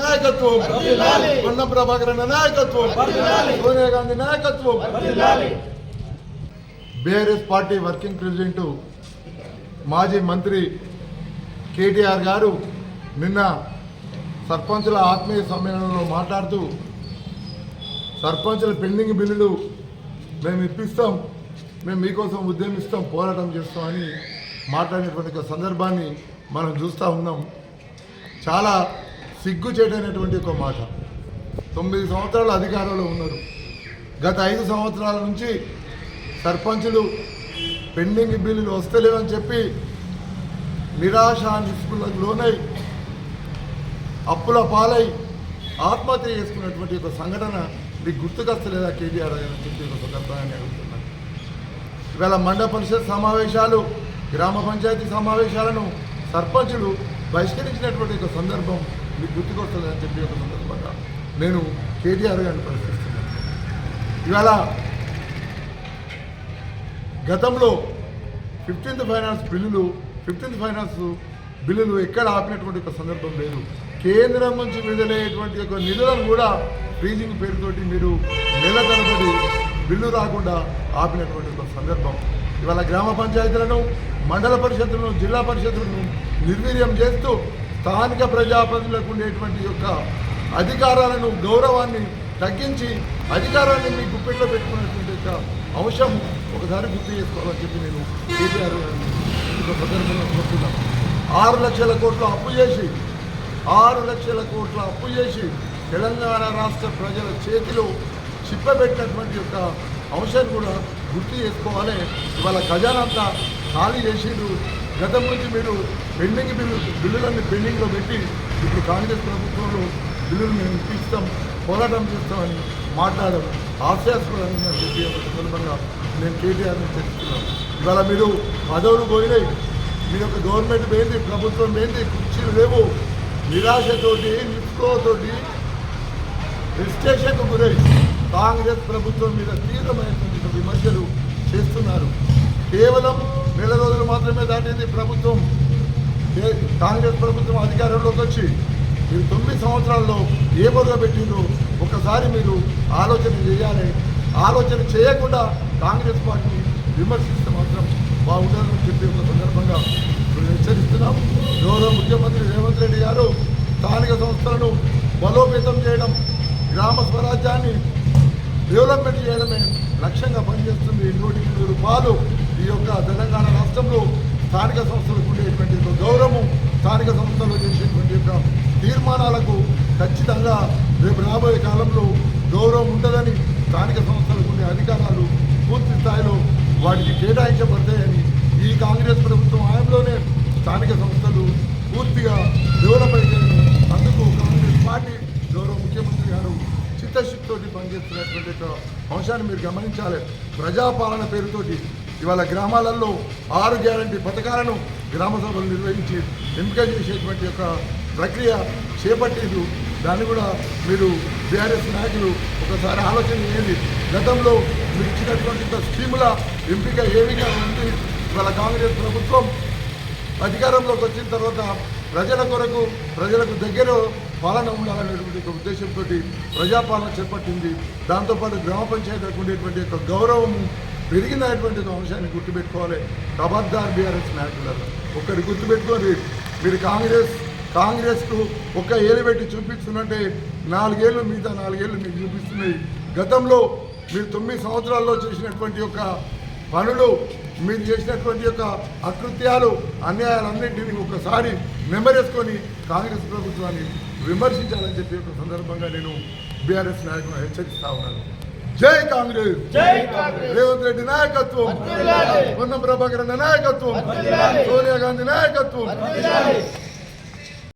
నాయకత్వం. పొన్న ప్రభాకర్ నాయకత్వం. సోనియా గాంధీ నాయకత్వం. బీఆర్ఎస్ పార్టీ వర్కింగ్ ప్రెసిడెంట్ మాజీ మంత్రి కేటీఆర్ గారు నిన్న సర్పంచుల ఆత్మీయ సమ్మేళనంలో మాట్లాడుతూ సర్పంచుల పెండింగ్ బిల్లులు మేము ఇప్పిస్తాం మేము మీకోసం ఉద్యమిస్తాం పోరాటం చేస్తామని మాట్లాడినటువంటి సందర్భాన్ని మనం చూస్తూ ఉన్నాం. చాలా సిగ్గుచేటైనటువంటి ఒక మాట. తొమ్మిది సంవత్సరాల అధికారంలో ఉన్నారు. గత ఐదు సంవత్సరాల నుంచి సర్పంచులు పెండింగ్ బిల్లులు వస్తలేవని చెప్పి నిరాశ నిస్పృహలకు లోనై అప్పుల పాలై ఆత్మహత్య చేసుకున్నటువంటి ఒక సంఘటన మీకు గుర్తుకొస్తలేదా కేటీఆర్ అని చెప్పి ఒక సందర్భాన్ని అడుగుతున్నాను ఇవాళ మండల పరిషత్ సమావేశాలు గ్రామ పంచాయతీ సమావేశాలను సర్పంచులు బహిష్కరించినటువంటి ఒక సందర్భం మీకు గుర్తుకొస్తుందని చెప్పి ఒక సందర్భంగా నేను కేటీఆర్ గారిని ప్రశ్నిస్తున్నాను. ఇవాళ గతంలో ఫిఫ్టీన్త్ ఫైనాన్స్ బిల్లులు ఫిఫ్టీన్త్ ఫైనాన్స్ బిల్లులు ఎక్కడ ఆపినటువంటి ఒక సందర్భం లేదు. కేంద్రం నుంచి విడుదలయ్యేటువంటి ఒక నిధులను కూడా ఫ్రీజింగ్ పేరుతోటి మీరు నెల తరబడి బిల్లు రాకుండా ఆపినటువంటి ఒక సందర్భం. ఇవాళ గ్రామ పంచాయతీలను మండల పరిషత్తులను జిల్లా పరిషత్తులను నిర్వీర్యం చేస్తూ స్థానిక ప్రజాప్రతినిధులకు ఉండేటువంటి యొక్క అధికారాలను గౌరవాన్ని తగ్గించి అధికారాన్ని మీ గుప్పెట్లో పెట్టుకున్నటువంటి యొక్క అంశం ఒకసారి గుర్తు చేసుకోవాలని చెప్పి నేను కేసీఆర్ గారిని కోరుతున్నాను. ఆరు లక్షల కోట్ల అప్పు చేసి ఆరు లక్షల కోట్ల అప్పు చేసి తెలంగాణ రాష్ట్ర ప్రజల చేతిలో చిప్పబెట్టినటువంటి యొక్క అంశాన్ని కూడా గుర్తు చేసుకోవాలి. ఇవాళ ఖజానంతా ఖాళీ చేసిండ్రు. గతం నుంచి మీరు పెండింగ్ బిల్లు బిల్లులన్నీ పెండింగ్లో పెట్టి ఇప్పుడు కాంగ్రెస్ ప్రభుత్వంలో బిల్లులు మేము ఇప్పిస్తాం పోరాటం చేస్తామని మాట్లాడడం హాస్యాస్పదంగా చెప్పి ఒక సందర్భంగా నేను కేటీఆర్ని తెలుస్తున్నాను ఇవాళ మీరు పదవులు పోయినాయి. మీ యొక్క గవర్నమెంట్ పోయింది ప్రభుత్వం పోయింది కుర్చీలు లేవు. నిరాశతోటి నిస్పృహతోటి రిజిస్ట్రేషన్కు గురై కాంగ్రెస్ ప్రభుత్వం మీద తీవ్రమైనటువంటి విమర్శలు చేస్తున్నారు. కేవలం నెల రోజులు మాత్రమే దాటింది ప్రభుత్వం. కాంగ్రెస్ ప్రభుత్వం అధికారంలోకి వచ్చి మీరు తొమ్మిది సంవత్సరాల్లో ఏ మొదలు పెట్టిందో ఒకసారి మీరు ఆలోచన చేయాలి. ఆలోచన చేయకుండా కాంగ్రెస్ పార్టీని విమర్శిస్తే మాత్రం బాగుండాలని చెప్పి ఒక సందర్భంగా మేము హెచ్చరిస్తున్నాం గౌరవ ముఖ్యమంత్రి రేవంత్ రెడ్డి గారు స్థానిక సంస్థలను బలోపేతం చేయడం గ్రామ స్వరాజ్యాన్ని డెవలప్మెంట్ చేయడమే లక్ష్యంగా పనిచేస్తుంది. నూటికి నూరు రూపాయలు ఈ యొక్క తెలంగాణ రాష్ట్రంలో స్థానిక సంస్థలకు ఉండేటువంటి యొక్క గౌరవం స్థానిక సంస్థలు చేసేటువంటి యొక్క తీర్మానాలకు ఖచ్చితంగా రేపు రాబోయే కాలంలో గౌరవం ఉంటుందని స్థానిక సంస్థలకు ఉండే అధికారాలు పూర్తి స్థాయిలో వాటికి కేటాయించబడతాయని ఈ కాంగ్రెస్ ప్రభుత్వం హయాంలోనే స్థానిక సంస్థలు పూర్తిగా డెవలప్ అయితాయని అందుకు కాంగ్రెస్ పార్టీ గౌరవ ముఖ్యమంత్రి గారు చిత్తశుద్ధితోటి పనిచేస్తున్నటువంటి యొక్క అంశాన్ని మీరు గమనించాలి. ప్రజాపాలన పేరుతోటి ఇవాళ గ్రామాలలో ఆరు గ్యారంటీ పథకాలను గ్రామ సభలు నిర్వహించి ఎంపిక చేసేటువంటి యొక్క ప్రక్రియ చేపట్టింది. దాన్ని కూడా మీరు బీఆర్ఎస్ నాయకులు ఒకసారి ఆలోచన చేయండి. గతంలో మీరు ఇచ్చినటువంటి స్కీముల ఎంపిక ఏ విధంగా ఉంది? ఇవాళ కాంగ్రెస్ ప్రభుత్వం అధికారంలోకి వచ్చిన తర్వాత ప్రజల కొరకు ప్రజలకు దగ్గర పాలన ఉండాలనేటువంటి ఒక ఉద్దేశంతో ప్రజాపాలన చేపట్టింది. దాంతోపాటు గ్రామ పంచాయతీలకు ఉండేటువంటి యొక్క గౌరవం పెరిగినటువంటి అంశాన్ని గుర్తుపెట్టుకోవాలి. ఖబర్దార్ బీఆర్ఎస్ నాయకులను ఒక్కటి గుర్తుపెట్టుకోండి. మీరు కాంగ్రెస్ కాంగ్రెస్కు ఒక్క ఏలు పెట్టి చూపిస్తున్నట్టే నాలుగేళ్ళు మిగతా నాలుగేళ్ళు మీకు చూపిస్తున్నాయి. గతంలో మీరు తొమ్మిది సంవత్సరాల్లో చేసినటువంటి యొక్క పనులు మీరు చేసినటువంటి యొక్క అకృత్యాలు అన్యాయాలన్నింటినీ ఒకసారి నెమరేసుకొని కాంగ్రెస్ ప్రభుత్వాన్ని విమర్శించాలని చెప్పి ఒక సందర్భంగా నేను బీఆర్ఎస్ నాయకులను హెచ్చరిస్తా ఉన్నాను. జై కాంగ్రెస్ రేవంత్ రెడ్డి నాయకత్వం. పొన్నం ప్రభాకర్ నాయకత్వం. సోనియా గాంధీ నాయకత్వం.